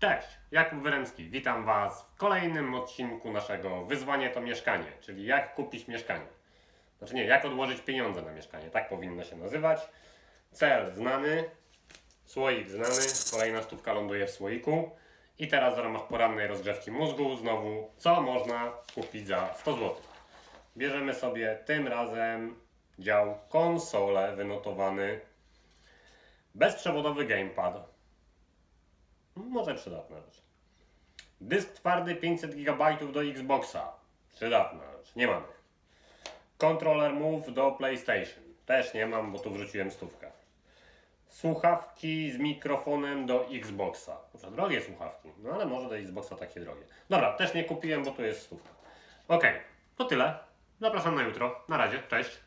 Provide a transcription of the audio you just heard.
Cześć, Jakub Wyremski. Witam Was w kolejnym odcinku naszego Wyzwanie to mieszkanie, czyli jak kupić mieszkanie. Znaczy nie, jak odłożyć pieniądze na mieszkanie, tak powinno się nazywać. Cel znany, słoik znany, kolejna stówka ląduje w słoiku. I teraz w ramach porannej rozgrzewki mózgu znowu, co można kupić za 100 zł. Bierzemy sobie tym razem dział konsole wynotowany bezprzewodowy gamepad. Może przydatna rzecz. Dysk twardy 500 GB do Xboxa. Przydatna rzecz. Nie mamy. Kontroler Move do PlayStation. Też nie mam, bo tu wrzuciłem stówkę. Słuchawki z mikrofonem do Xboxa. Może drogie słuchawki, no ale może do Xboxa takie drogie. Dobra, też nie kupiłem, bo tu jest stówka. Okej, to tyle. Zapraszam na jutro. Na razie, cześć.